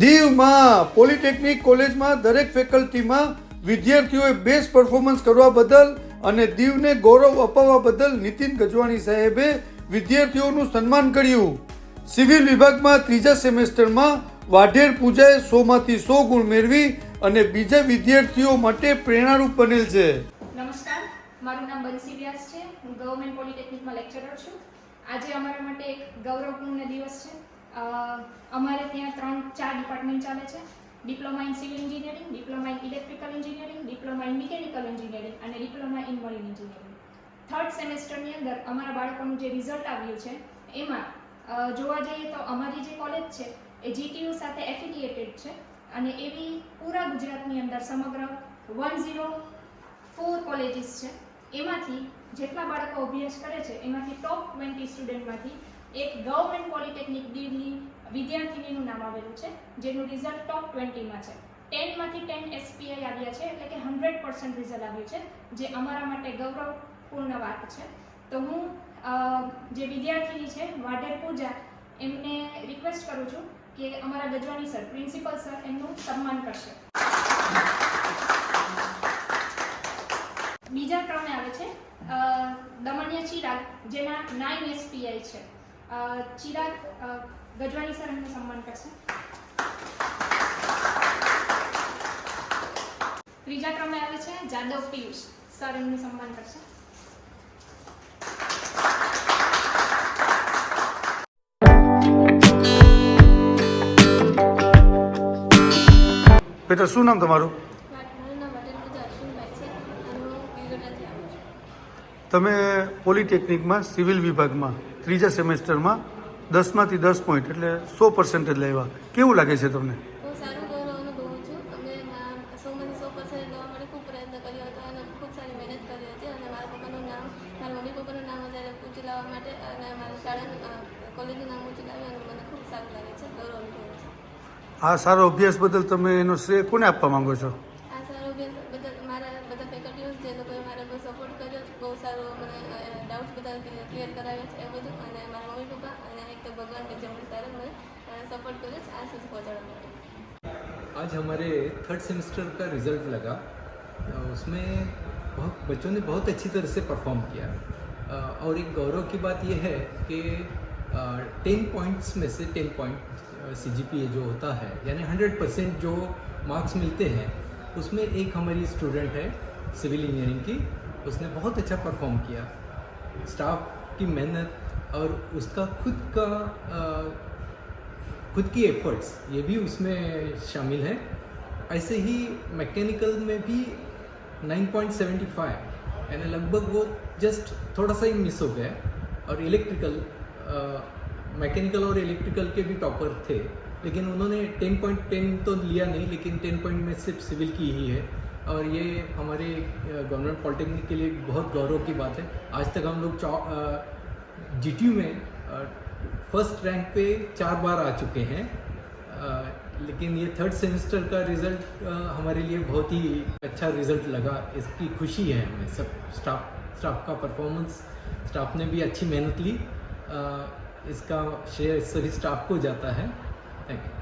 વર્ષમાં પોલિટેકનિક કોલેજમાં દરેક ફેકલ્ટીમાં વિદ્યાર્થીઓએ બેસ્ટ પરફોર્મન્સ કરવા બદલ અને દીવને ગૌરવ અપાવવા બદલ નીતિન ગજવાણી સાહેબે વિદ્યાર્થીઓનું સન્માન કર્યું. સિવિલ વિભાગમાં ત્રીજા સેમેસ્ટરમાં વાઢેર પૂજાએ સોમાંથી સો ગુણ મેળવી અને બીજા વિદ્યાર્થીઓ માટે પ્રેરણારૂપ બનેલ છે. નમસ્કાર, મારું નામ બંસી વ્યાસ છે. હું ગવર્મેન્ટ પોલિટેકનિકમાં લેક્ચરર છું. આજે અમારા માટે એક ગૌરવપૂર્ણ દિવસ છે. અમારે ચાર ડિપાર્ટમેન્ટ ચાલે છે. Diploma in civil engineering diploma in electrical engineering diploma in mechanical engineering અને diploma in marine engineering third સેમેસ્ટરની અંદર અમારા બાળકોનું જે રિઝલ્ટ આવ્યું છે, એમાં જોવા જઈએ તો અમારી જે કોલેજ છે, એ જીટીયુ સાથે એફિલિએટેડ છે અને એવી પૂરા ગુજરાતની અંદર સમગ્ર વન ઝીરો ફોર કોલેજીસ છે. એમાંથી જેટલા બાળકો અભ્યાસ કરે છે, એમાંથી ટોપ ટ્વેન્ટી સ્ટુડન્ટમાંથી એક ગવર્મેન્ટ પોલિટેકનિક દીવની વિદ્યાર્થીનીનું નામ આવેલું છે, જેનું રિઝલ્ટ ટોપ ટ્વેન્ટીમાં છે. ટેનમાંથી ટેન એસપીઆઈ આવ્યા છે, એટલે કે હંડ્રેડ પર્સન્ટ રિઝલ્ટ આવ્યું છે, જે અમારા માટે ગૌરવપૂર્ણ વાત છે. તો હું જે વિદ્યાર્થીની છે, વાઢેર પૂજા, એમને રિક્વેસ્ટ કરું છું કે અમારા ગજવાની સર પ્રિન્સિપલ સર એમનું સન્માન કરશે. બીજા ક્રમે આવે છે દમણ્ય ચિરાગ, જેના નાઇન એસપીઆઈ છે. ચિરાગ અ, ગજવાણી સર એમનું સન્માન કરશે. ત્રીજા ક્રમે આવે છે જાદવ પિયુષ. સર એમનું સન્માન કરશે. બેટા શું નામ તમારું? મારું નામ વટેલ પૂજા અશ્વિનભાઈ છે. અને હું ગિરગઢડાથી આવું છું. તમે પોલિટેકનિકમાં સિવિલ વિભાગમાં ત્રીજા સેમેસ્ટરમાં દસમાંથી દસ પોઈન્ટ એટલે સો પર્સન્ટેજ લાવ્યા કેવું લાગે છે તમને? આ સારો અભ્યાસ બદલ તમે એનો શ્રેય કોને આપવા માંગો છો? બધા ફેકલ્ટીઓ જે લોકોએ મારા બહુ સપોર્ટ કર્યો છે બહુ સારો મને ડાઉટ્સ બધા ક્લિયર કરાવ્યા છે એ બધું અને મારા મમ્મી પપ્પા અને એક તો ભગવાન કે જેમણે સારો મને સપોર્ટ કર્યો છે આ સુધી પહોંચાડવા માટે आज हमारे थर्ड सेमेस्टर का रिजल्ट लगा अ, उसमें बहुत बच्चों ने बहुत अच्छी तरह से परफॉर्म किया अ, और एक गौरव की बात यह है कि टेन पॉइंट्स में से ten point C G P A जो होता है यानी हंड्रेड परसेंट जो मार्क्स मिलते हैं उसमें एक हमारी स्टूडेंट है सिविल इंजीनियरिंग की उसने बहुत अच्छा परफॉर्म किया। स्टाफ की मेहनत और उसका खुद का अ, खुद की एफर्ट्स ये भी उसमें शामिल है। ऐसे ही मैकेनिकल में भी 9.75 यानी लगभग वो जस्ट थोड़ा सा ही मिस हो गया। और इलेक्ट्रिकल मैकेनिकल और इलेक्ट्रिकल के भी टॉपर थे लेकिन उन्होंने 10.10 तो लिया नहीं लेकिन 10 पॉइंट में सिर्फ़ सिविल की ही है। और ये हमारे गवर्नमेंट पॉलिटेक्निक के लिए बहुत गौरव की बात है। आज तक हम लोग जीटीयू में फ़र्स्ट रैंक पे चार बार आ चुके हैं। लेकिन ये थर्ड सेमेस्टर का रिज़ल्ट हमारे लिए बहुत ही अच्छा रिज़ल्ट लगा। इसकी खुशी है हमें। सब स्टाफ स्टाफ का परफॉर्मेंस स्टाफ ने भी अच्छी मेहनत ली। इसका श्रेय सभी स्टाफ को जाता है। Thank you